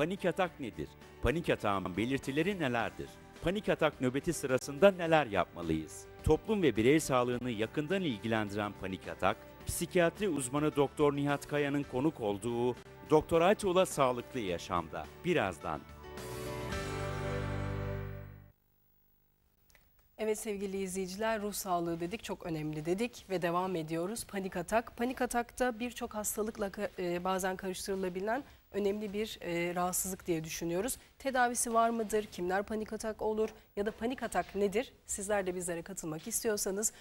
Panik atak nedir? Panik atağın belirtileri nelerdir? Panik atak nöbeti sırasında neler yapmalıyız? Toplum ve birey sağlığını yakından ilgilendiren panik atak, psikiyatri uzmanı Doktor Nihat Kaya'nın konuk olduğu Doktor Aytuğla Sağlıklı Yaşam'da. Birazdan. Evet sevgili izleyiciler ruh sağlığı dedik çok önemli dedik ve devam ediyoruz. Panik atak. Panik atakta birçok hastalıkla e, bazen karıştırılabilen önemli bir e, rahatsızlık diye düşünüyoruz. Tedavisi var mıdır? Kimler panik atak olur? Ya da panik atak nedir? Sizler de bizlere katılmak istiyorsanız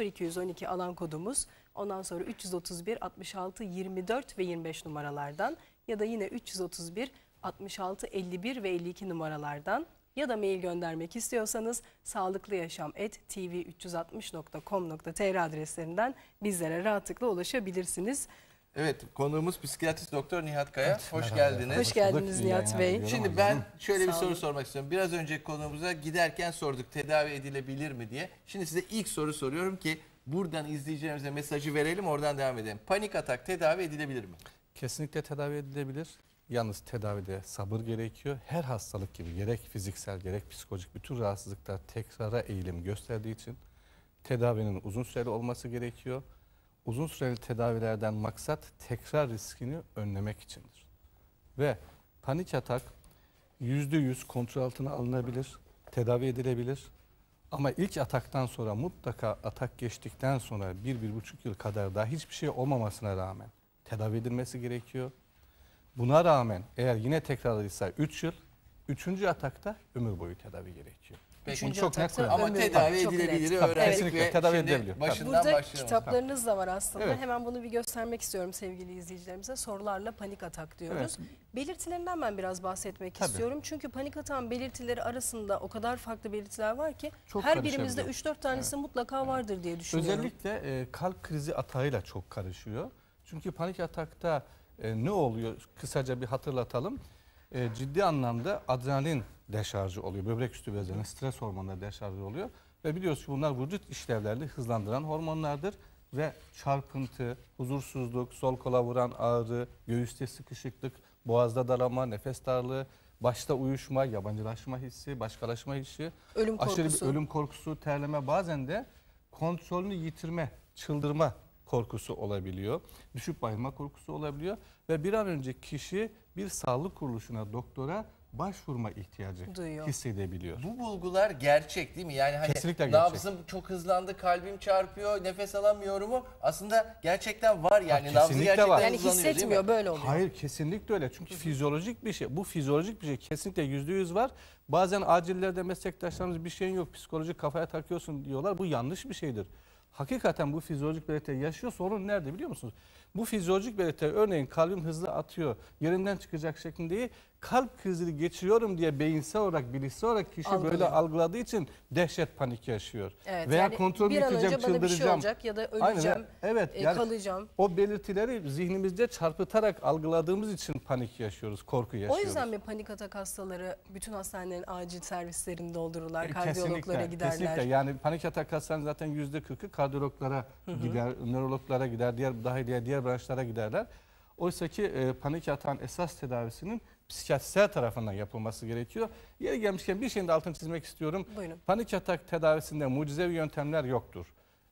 0212 alan kodumuz ondan sonra 331 66 24 ve 25 numaralardan ya da yine 331 66 51 ve 52 numaralardan ya da mail göndermek istiyorsanız sağlıklıyaşam.tv360.com.tr adreslerinden bizlere rahatlıkla ulaşabilirsiniz. Evet konuğumuz psikiyatrist doktor Nihat Kaya. Hoş merhaba. geldiniz. Hoş geldiniz Nihat Bey. Şimdi ben şöyle bir soru sormak istiyorum. Biraz önce konuğumuza giderken sorduk tedavi edilebilir mi diye. Şimdi size ilk soru soruyorum ki buradan izleyicilerimize mesajı verelim oradan devam edelim. Panik atak tedavi edilebilir mi? Kesinlikle tedavi edilebilir. Yalnız tedavide sabır gerekiyor. Her hastalık gibi gerek fiziksel gerek psikolojik bütün rahatsızlıklar tekrara eğilim gösterdiği için tedavinin uzun süreli olması gerekiyor. Uzun süreli tedavilerden maksat tekrar riskini önlemek içindir. Ve panik atak %100 kontrol altına alınabilir, tedavi edilebilir. Ama ilk ataktan sonra mutlaka atak geçtikten sonra 1-1,5 yıl kadar daha hiçbir şey olmamasına rağmen tedavi edilmesi gerekiyor. Buna rağmen eğer yine tekrarlıysa 3 yıl, 3. atakta ömür boyu tedavi gerekiyor. Peki, Bunu çok net söyleyeyim. Ama tedavi. Çok edilebilir net. Öğrendik kesinlikle ve tedavi şimdi başından Burada başlayalım. kitaplarınız da var aslında. Evet. Hemen bunu bir göstermek istiyorum sevgili izleyicilerimize. Sorularla panik atak diyoruz. Belirtilerinden ben biraz bahsetmek Tabii. istiyorum. Çünkü panik atağın belirtileri arasında o kadar farklı belirtiler var ki Çok her birimizde karışabiliyor. 3-4 tanesi mutlaka vardır diye düşünüyorum. Özellikle e, kalp krizi atağıyla çok karışıyor. Çünkü panik atakta e, ne oluyor? Kısaca bir hatırlatalım. E, ciddi anlamda adrenalin deşarjı oluyor. Böbrek üstü bezlerinin stres hormonları deşarjı oluyor. Ve biliyoruz ki bunlar vücut işlevlerini hızlandıran hormonlardır. Ve çarpıntı, huzursuzluk, sol kola vuran ağrı, göğüste sıkışıklık, boğazda daralma, nefes darlığı, başta uyuşma, yabancılaşma hissi, başkalaşma hissi, Ölüm aşırı korkusu. bir ölüm korkusu, terleme bazen de kontrolünü yitirme, çıldırma korkusu olabiliyor. Düşüp bayılma korkusu olabiliyor ve bir an önce kişi bir sağlık kuruluşuna, doktora başvurma ihtiyacı Duyuyor. hissedebiliyor. Bu bulgular gerçek değil mi? Yani hani Kesinlikle gerçek. nabzım çok hızlandı, kalbim çarpıyor, nefes alamıyorum mu? Aslında gerçekten var yani. Ha, Nabzı kesinlikle gerçekten var. Yani hissetmiyor böyle oluyor. Hayır kesinlikle öyle. Çünkü fizyolojik bir şey. Bu fizyolojik bir şey. Kesinlikle yüzde yüz var. Bazen acillerde meslektaşlarımız bir şeyin yok. Psikolojik kafaya takıyorsun diyorlar. Bu yanlış bir şeydir. Hakikaten bu fizyolojik belirti yaşıyor. Sorun nerede biliyor musunuz? Bu fizyolojik belirti örneğin kalbim hızlı atıyor. Yerinden çıkacak şeklinde değil. Kalp krizi geçiriyorum diye beyinsel olarak, bilişsel olarak kişi Algılıyor. böyle algıladığı için dehşet panik yaşıyor. Evet, Veya yani kontrolü bir an önce bana bir şey çıldıracağım. olacak ya da Aynen, öleceğim, evet, e, yani kalacağım. o belirtileri zihnimizde çarpıtarak algıladığımız için panik yaşıyoruz, korku O yaşıyoruz. yüzden mi panik atak hastaları bütün hastanelerin acil servislerini doldururlar, E, kardiyologlara giderler? Kesinlikle yani panik atak hastaların zaten yüzde kırkı kardiyologlara gider, nörologlara gider, diğer daha diğer, diğer branşlara giderler. Oysa ki e, panik atağın esas tedavisinin psikiyatristler tarafından yapılması gerekiyor. Yeri gelmişken bir şeyin de altını çizmek istiyorum. Buyurun. Panik atak tedavisinde mucizevi yöntemler yoktur.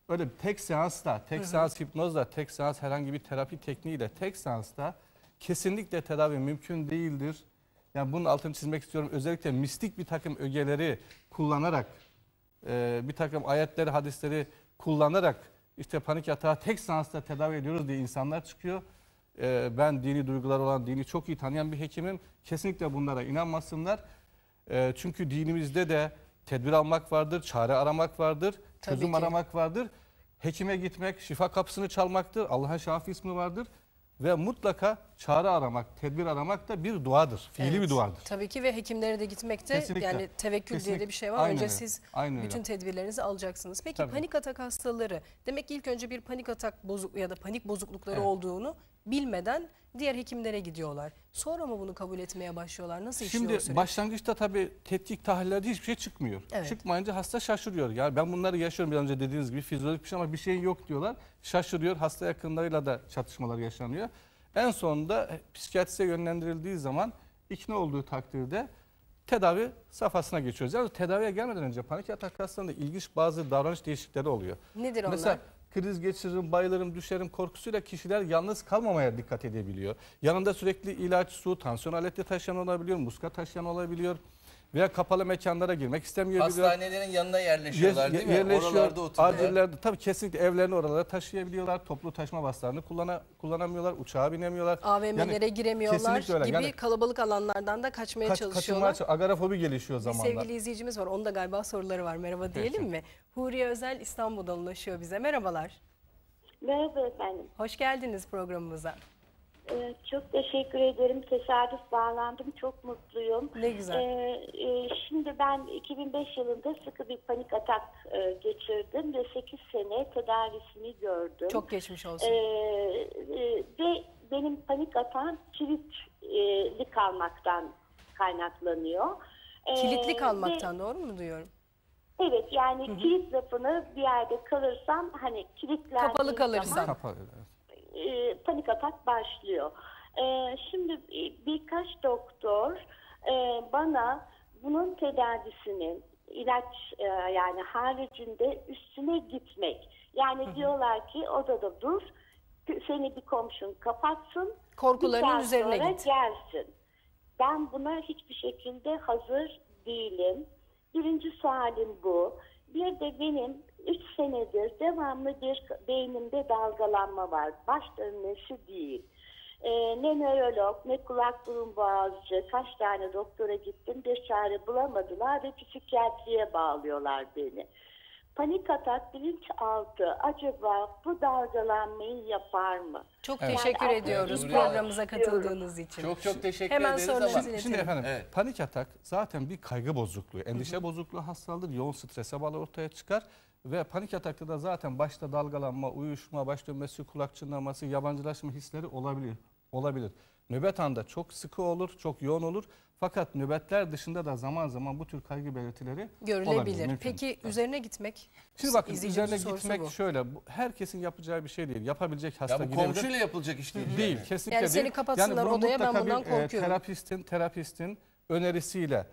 Öyle tek seansla, tek seans hipnozla, tek seans herhangi bir terapi tekniğiyle, tek seansta kesinlikle tedavi mümkün değildir. Yani bunun altını çizmek istiyorum. Özellikle mistik bir takım ögeleri kullanarak, e, bir takım ayetleri, hadisleri kullanarak işte panik atağı tek seansta tedavi ediyoruz diye insanlar çıkıyor. E, ben dini duygular olan, dini çok iyi tanıyan bir hekimim. Kesinlikle bunlara inanmasınlar. E, çünkü dinimizde de tedbir almak vardır, çare aramak vardır, Tabii çözüm ki. aramak vardır. Hekime gitmek, şifa kapısını çalmaktır. Allah'a şafi ismi vardır. Ve mutlaka çare aramak, tedbir aramak da bir duadır. Fiili Evet, bir duadır. Tabii ki ve hekimlere de gitmekte Kesinlikle. yani tevekkül diye de Kesinlikle. bir şey var. Aynen Önce öyle. siz Aynen öyle. bütün tedbirlerinizi alacaksınız. Peki Tabii. panik atak hastaları demek ki ilk önce bir panik atak bozuk ya da panik bozuklukları Evet. olduğunu bilmeden diğer hekimlere gidiyorlar. Sonra mı bunu kabul etmeye başlıyorlar? Nasıl işliyor Şimdi başlangıçta tabii tetkik tahlillerde hiçbir şey çıkmıyor. Evet. Çıkmayınca hasta şaşırıyor. Yani ben bunları yaşıyorum bir önce dediğiniz gibi fizyolojik bir şey ama bir şeyin yok diyorlar. Şaşırıyor. Hasta yakınlarıyla da çatışmalar yaşanıyor. En sonunda e, psikiyatriste yönlendirildiği zaman ikna olduğu takdirde tedavi safhasına geçiyoruz. Yani tedaviye gelmeden önce panik atak hastalarında ilginç bazı davranış değişiklikleri oluyor. Nedir onlar? Mesela kriz geçiririm, bayılırım, düşerim korkusuyla kişiler yalnız kalmamaya dikkat edebiliyor. Yanında sürekli ilaç, su, tansiyon aleti taşıyan olabiliyor, muska taşıyan olabiliyor. Veya kapalı mekanlara girmek istemiyor. Hastanelerin yanına yerleşiyorlar değil mi? Yerleşiyor, Oralarda oturuyorlar. acillerde tabii kesinlikle evlerini oralara taşıyabiliyorlar. Toplu taşıma vasıtalarını kullana, kullanamıyorlar, uçağa binemiyorlar. AVM'lere Yani giremiyorlar kesinlikle öyle. gibi Yani kalabalık alanlardan da kaçmaya kaç, çalışıyorlar. kaçınmaya, agarafobi gelişiyor Bir zamanla. sevgili izleyicimiz var. Onda galiba soruları var. Merhaba diyelim mi? Huriye Özel İstanbul'dan ulaşıyor bize. Merhabalar. Merhaba efendim. Hoş geldiniz programımıza. Ee, çok teşekkür ederim. Tesadüf bağlandım. Çok mutluyum. Ne güzel. Ee, e, şimdi ben 2005 yılında sıkı bir panik atak e, geçirdim ve 8 sene tedavisini gördüm. Çok geçmiş olsun. Ee, e, ve benim panik atağım kilitli kalmaktan kaynaklanıyor. Ee, Kilitli ve- kalmaktan doğru mu duyuyorum? Evet yani kilit lafını bir yerde kalırsam hani kilitlendiğim Kapalı kalırsam. zaman Kapalı, evet. E, panik atak başlıyor. E, şimdi e, birkaç doktor e, bana bunun tedavisinin ilaç e, yani haricinde üstüne gitmek. Yani diyorlar ki odada dur, seni bir komşun kapatsın, Korkularının üzerine git. gelsin. Ben buna hiçbir şekilde hazır değilim. Birinci sualim bu. Bir de benim 3 senedir devamlı bir beynimde dalgalanma var. Baş dönmesi değil. Ee, ne nörolog, ne kulak burun boğazcı, kaç tane doktora gittim bir çare bulamadılar ve psikiyatriye bağlıyorlar beni. Panik atak bilinçaltı acaba bu dalgalanmayı yapar mı? Çok Yani teşekkür artık ediyoruz Huriye programımıza katıldığınız için. Çok çok teşekkür Hemen ederiz ama iletelim. Şimdi efendim Evet. panik atak zaten bir kaygı bozukluğu, endişe bozukluğu hastalığı, yoğun strese bağlı ortaya çıkar. Ve panik atakta da zaten başta dalgalanma, uyuşma, baş dönmesi, kulak çınlaması, yabancılaşma hisleri olabilir. olabilir. Nöbet anda çok sıkı olur, çok yoğun olur. Fakat nöbetler dışında da zaman zaman bu tür kaygı belirtileri olabilir. Görülebilir. mümkün. Peki üzerine gitmek? Şimdi bakın üzerine gitmek bu. şöyle, bu herkesin yapacağı bir şey değil. Yapabilecek hasta Ya bu gidebilir. komşuyla yapılacak iş değil. Değil, kesinlikle Yani seni değil. kapatsınlar bunu odaya, ben bundan bir, e, korkuyorum. terapistin, terapistin önerisiyle e,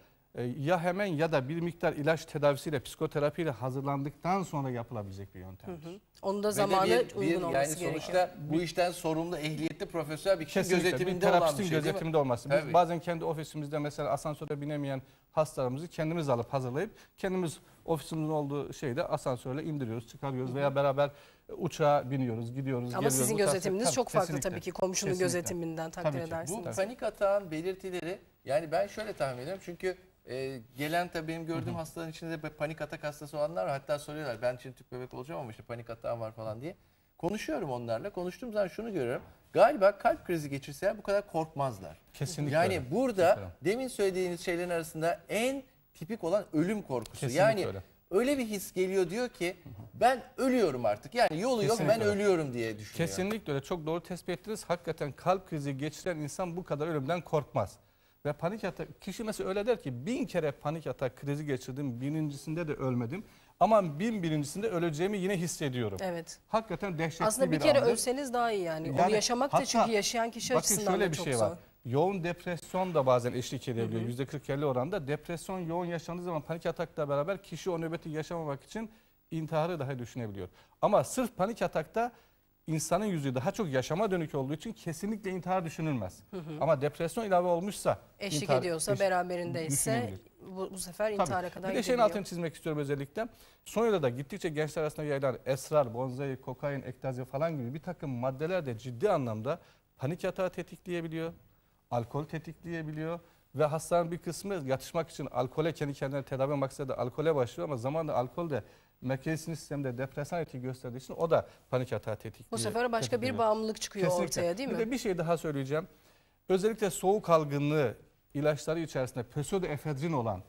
ya hemen ya da bir miktar ilaç tedavisiyle, psikoterapiyle hazırlandıktan sonra yapılabilecek bir yöntemdir. Onun da Ve de zamanı bir- bir uygun yani olması gerekiyor. sonuçta bu işten sorumlu ehliyetli profesyonel bir kişi Kesinlikle gözetiminde bir olan bir terapistin şey gözetiminde olması. Biz Tabii. bazen kendi ofisimizde mesela asansöre binemeyen hastalarımızı kendimiz alıp hazırlayıp kendimiz ofisimizin olduğu şeyde asansörle indiriyoruz, çıkarıyoruz veya beraber uçağa biniyoruz, gidiyoruz, Ama geliyoruz. sizin gözetiminiz Tabii, çok farklı kesinlikle. tabii ki komşunun Kesinlikle. gözetiminden takdir Tabii ki. Bu Bu edersiniz. panik atağın belirtileri yani ben şöyle tahmin ediyorum çünkü e, gelen tabii benim gördüğüm hastaların içinde de panik atak hastası olanlar var. Hatta soruyorlar ben şimdi tüp bebek olacağım ama işte panik atağım var falan diye. Konuşuyorum onlarla. Konuştuğum zaman şunu görüyorum. Galiba kalp krizi geçirseler bu kadar korkmazlar. Kesinlikle Yani öyle. burada Kesinlikle. demin söylediğiniz şeylerin arasında en tipik olan ölüm korkusu. Kesinlikle yani öyle. öyle bir his geliyor diyor ki ben ölüyorum artık. Yani yolu yok ben Kesinlikle öyle. ölüyorum diye düşünüyor. Kesinlikle öyle. Çok doğru tespit ettiniz. Hakikaten kalp krizi geçiren insan bu kadar ölümden korkmaz. Ve panik atak, kişi mesela öyle der ki bin kere panik atak krizi geçirdim, birincisinde de ölmedim. Ama bin birincisinde öleceğimi yine hissediyorum. Evet. Hakikaten dehşetli Aslında bir bir kere andır. ölseniz daha iyi yani. Onu Yani yaşamak da hatta çünkü yaşayan kişi Bakın açısından şöyle da bir çok şey zor. var. Yoğun depresyon da bazen eşlik edebiliyor. Yüzde 40-50 oranda. Depresyon yoğun yaşandığı zaman panik atakla beraber kişi o nöbeti yaşamamak için intiharı daha düşünebiliyor. Ama sırf panik atakta insanın yüzü daha çok yaşama dönük olduğu için kesinlikle intihar düşünülmez. Ama depresyon ilave olmuşsa Eşlik intihar- ediyorsa eş- beraberindeyse bu, bu sefer Tabii. intihara kadar Bir de şeyin altını çizmek istiyorum özellikle. Son yılda da gittikçe gençler arasında yayılan esrar, bonzai, kokain, ektazi falan gibi bir takım maddeler de ciddi anlamda panik yatağı tetikleyebiliyor, alkol tetikleyebiliyor ve hastanın bir kısmı yatışmak için alkole kendi kendine tedavi maksadı alkole başlıyor ama zamanla alkol de merkezi sinir sistemde depresan etki gösterdiği için o da panik yatağı tetikliyor. Bu sefer başka bir tetikliyor. bağımlılık çıkıyor Kesinlikle. ortaya değil Bir mi? de bir şey daha söyleyeceğim. Özellikle soğuk algınlığı ilaçları içerisinde pseudoefedrin olan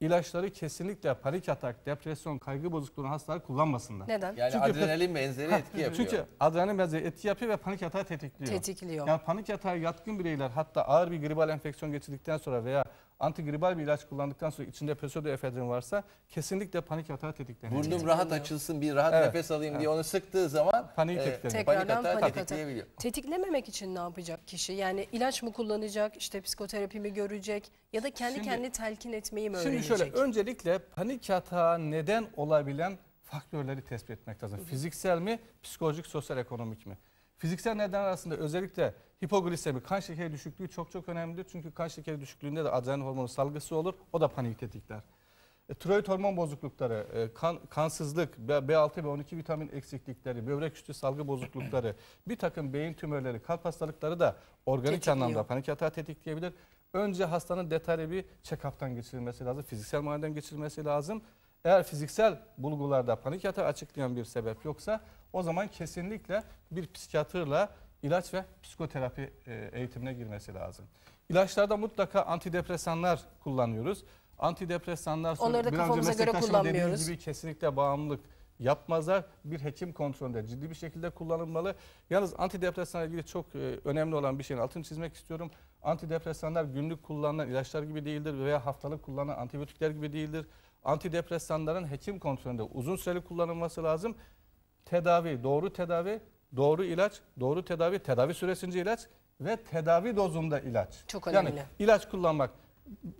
ilaçları kesinlikle panik atak, depresyon, kaygı bozukluğu hastalar kullanmasınlar. Neden? Yani Çünkü- adrenalin benzeri etki yapıyor. Çünkü adrenalin benzeri etki yapıyor ve panik atağı tetikliyor. Tetikliyor. Yani panik yatağı yatkın bireyler hatta ağır bir gribal enfeksiyon geçirdikten sonra veya antigribal bir ilaç kullandıktan sonra içinde pseudoefedrin varsa kesinlikle panik yatağı tetiklenir. Burnum rahat açılsın bir rahat Evet. nefes alayım diye onu sıktığı zaman Paniği e, tetikleniyor. panik atağı panik atağı. tetikleyebiliyor. Tetiklememek için ne yapacak kişi? Yani ilaç mı kullanacak, işte psikoterapi mi görecek ya da kendi Şimdi- kendine telkin etmeyi mi Şimdi öğrenecek? şöyle öncelikle panik yatağı neden olabilen faktörleri tespit etmek lazım. Fiziksel mi, psikolojik, sosyal, ekonomik mi? Fiziksel neden arasında özellikle hipoglisemi, kan şekeri düşüklüğü çok çok önemlidir. Çünkü kan şekeri düşüklüğünde de adrenalin hormonu salgısı olur. O da panik tetikler. E, tiroid hormon bozuklukları, e, kan, kansızlık, B- B6 ve 12 vitamin eksiklikleri, böbrek üstü salgı bozuklukları, bir takım beyin tümörleri, kalp hastalıkları da organik Tetikliyor. anlamda panik yatağı tetikleyebilir. Önce hastanın detaylı bir check-up'tan geçirilmesi lazım. Fiziksel muayeneden geçirilmesi lazım. Eğer fiziksel bulgularda panik yatağı açıklayan bir sebep yoksa o zaman kesinlikle bir psikiyatrla ilaç ve psikoterapi e, eğitimine girmesi lazım. İlaçlarda mutlaka antidepresanlar kullanıyoruz. Antidepresanlar Onları da kafamıza göre kullanmıyoruz. gibi kesinlikle bağımlılık yapmazlar. Bir hekim kontrolünde ciddi bir şekilde kullanılmalı. Yalnız antidepresanla ilgili çok e, önemli olan bir şeyin altını çizmek istiyorum. Antidepresanlar günlük kullanılan ilaçlar gibi değildir veya haftalık kullanılan antibiyotikler gibi değildir. Antidepresanların hekim kontrolünde uzun süreli kullanılması lazım. Tedavi, doğru tedavi, doğru ilaç, doğru tedavi, tedavi süresince ilaç ve tedavi dozunda ilaç. Çok Yani önemli. ilaç kullanmak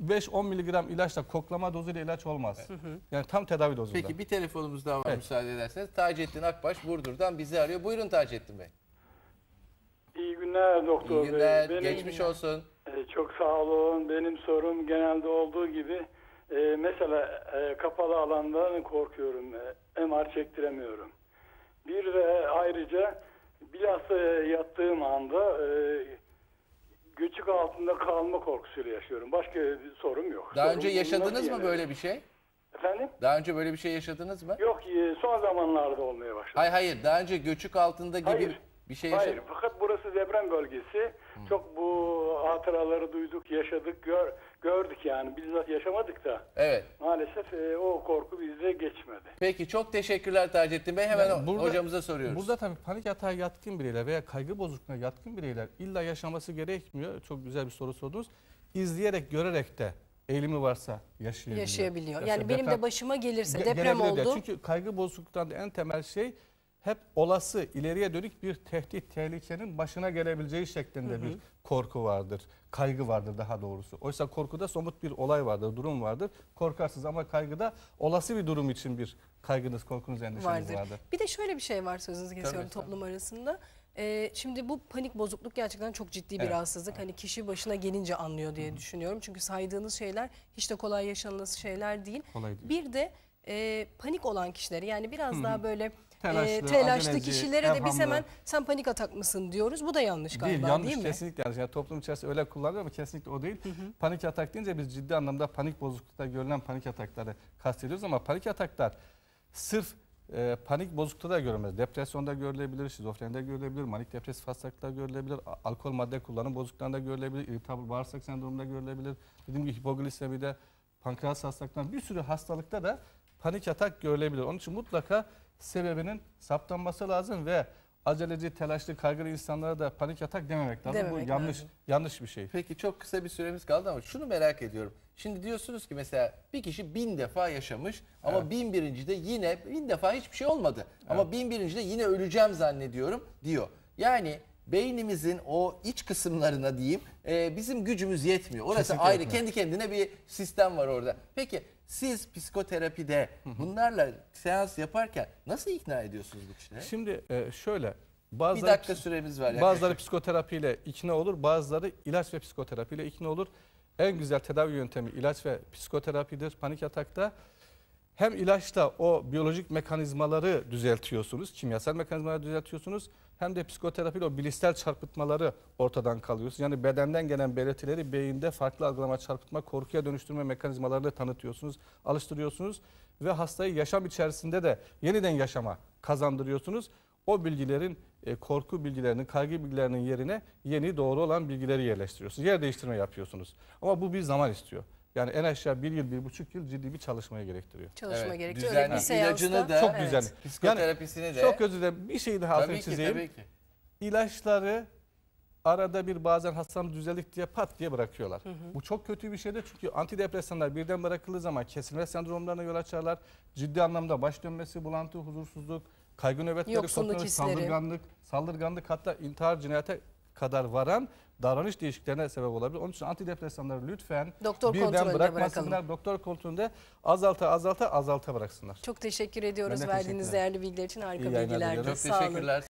5-10 miligram ilaçla koklama dozuyla ilaç olmaz. Yani tam tedavi dozunda. Peki bir telefonumuz daha var Evet. müsaade ederseniz. Taceddin Akbaş Burdur'dan bizi arıyor. Buyurun Taceddin Bey. İyi günler doktor İyi günler, bey. Benim, geçmiş olsun. e, çok sağ olun. Benim sorum genelde olduğu gibi e, mesela e, kapalı alandan korkuyorum. E, MR çektiremiyorum. Bir de ayrıca bilhassa yattığım anda e, göçük altında kalma korkusuyla yaşıyorum. Başka bir sorum yok. Daha Sorum önce yaşadınız mı böyle bir şey? Efendim? Daha önce böyle bir şey yaşadınız mı? Yok e, son zamanlarda olmaya başladı. Hayır hayır daha önce göçük altında gibi Hayır. bir şey Hayır yaşadınız fakat burası deprem bölgesi. Çok bu hatıraları duyduk, yaşadık, gör, gördük yani. Biz yaşamadık da Evet. maalesef e, o korku bizde geçmedi. Peki çok teşekkürler Taceddin Bey. Hemen Yani burada- hocamıza soruyoruz. Burada tabii panik atağı yatkın bireyler veya kaygı bozukluğuna yatkın bireyler illa yaşaması gerekmiyor. Çok güzel bir soru sordunuz. İzleyerek, görerek de eğilimi varsa yaşayabiliyor. Yaşayabiliyor. Yani benim deprem- de başıma gelirse Ge- deprem gelebilir de. oldu. Çünkü kaygı bozukluktan en temel şey hep olası ileriye dönük bir tehdit, tehlikenin başına gelebileceği şeklinde bir korku vardır. Kaygı vardır daha doğrusu. Oysa korkuda somut bir olay vardır, durum vardır. Korkarsınız ama kaygıda olası bir durum için bir kaygınız, korkunuz, endişeniz vardır. vardır. Bir de şöyle bir şey var sözünüzü kesiyorum Tabii, toplum arasında. Ee, şimdi bu panik bozukluk gerçekten çok ciddi bir Evet. rahatsızlık. Hani kişi başına gelince anlıyor diye düşünüyorum. Çünkü saydığınız şeyler hiç de kolay yaşanması şeyler değil. Kolay değil. Bir de e, panik olan kişileri yani biraz daha böyle Telaşlı, e, telaşlı aceleci, kişilere de biz hemen sen panik atak mısın diyoruz. Bu da yanlış galiba Değil, değil, yanlış mi? kesinlikle yanlış. Yani toplum içerisinde öyle kullanılıyor ama kesinlikle o değil. Panik atak deyince biz ciddi anlamda panik bozuklukta görülen panik atakları kastediyoruz ama panik ataklar sırf e, panik bozuklukta da görülmez. Depresyonda görülebilir, şizofrenide görülebilir, manik depresif hastalıkta görülebilir, alkol madde kullanım bozukluklarında görülebilir, irritable bağırsak sendromunda görülebilir. Dediğim gibi hipoglisemide, pankreas hastalıklarında bir sürü hastalıkta da panik atak görülebilir. Onun için mutlaka sebebinin saptanması lazım ve aceleci, telaşlı, kaygılı insanlara da panik atak dememek lazım. Dememek Bu yanlış lazım. yanlış bir şey. Peki çok kısa bir süremiz kaldı ama şunu merak ediyorum. Şimdi diyorsunuz ki mesela bir kişi bin defa yaşamış ama bin birincide yine bin defa hiçbir şey olmadı. Ama bin birincide yine öleceğim zannediyorum diyor. Yani beynimizin o iç kısımlarına diyeyim e, bizim gücümüz yetmiyor. Orası Kesinlikle ayrı yetmiyor. kendi kendine bir sistem var orada. Peki siz psikoterapide bunlarla seans yaparken nasıl ikna ediyorsunuz bu kişileri? Şimdi e, şöyle Bir bazıları dakika süremiz var. yaklaşık. Bazıları psikoterapiyle ikna olur, bazıları ilaç ve psikoterapiyle ikna olur. En güzel tedavi yöntemi ilaç ve psikoterapidir panik atakta. Hem ilaçla o biyolojik mekanizmaları düzeltiyorsunuz, kimyasal mekanizmaları düzeltiyorsunuz. Hem de psikoterapiyle o bilişsel çarpıtmaları ortadan kalıyorsunuz. Yani bedenden gelen belirtileri beyinde farklı algılama, çarpıtma, korkuya dönüştürme mekanizmalarını tanıtıyorsunuz, alıştırıyorsunuz. Ve hastayı yaşam içerisinde de yeniden yaşama kazandırıyorsunuz. O bilgilerin, e, korku bilgilerinin, kaygı bilgilerinin yerine yeni doğru olan bilgileri yerleştiriyorsunuz. Yer değiştirme yapıyorsunuz. Ama bu bir zaman istiyor. Yani en aşağı bir yıl, bir buçuk yıl ciddi bir çalışmaya gerektiriyor. Çalışma Evet, gerekiyor. düzenli bir ilacını da- Çok Evet. düzenli. Psikoterapisini de. Çok özür dilerim. Bir şey daha altını Tabii ki çizeyim. tabii ki. İlaçları arada bir bazen hastalık düzeldik diye pat diye bırakıyorlar. Bu çok kötü bir şeydir çünkü antidepresanlar birden bırakıldığı zaman kesilme sendromlarına yol açarlar. Ciddi anlamda baş dönmesi, bulantı, huzursuzluk, kaygı nöbetleri, Yoksunluk saldırganlık, saldırganlık hatta intihar, cinayete kadar varan davranış değişikliklerine sebep olabilir. Onun için antidepresanları lütfen Doktor birden bırakmasınlar. bırakalım. Doktor kontrolünde azalta azalta azalta bıraksınlar. Çok teşekkür ediyoruz verdiğiniz değerli bilgiler için harika bilgilerdi. Çok Sağ olun.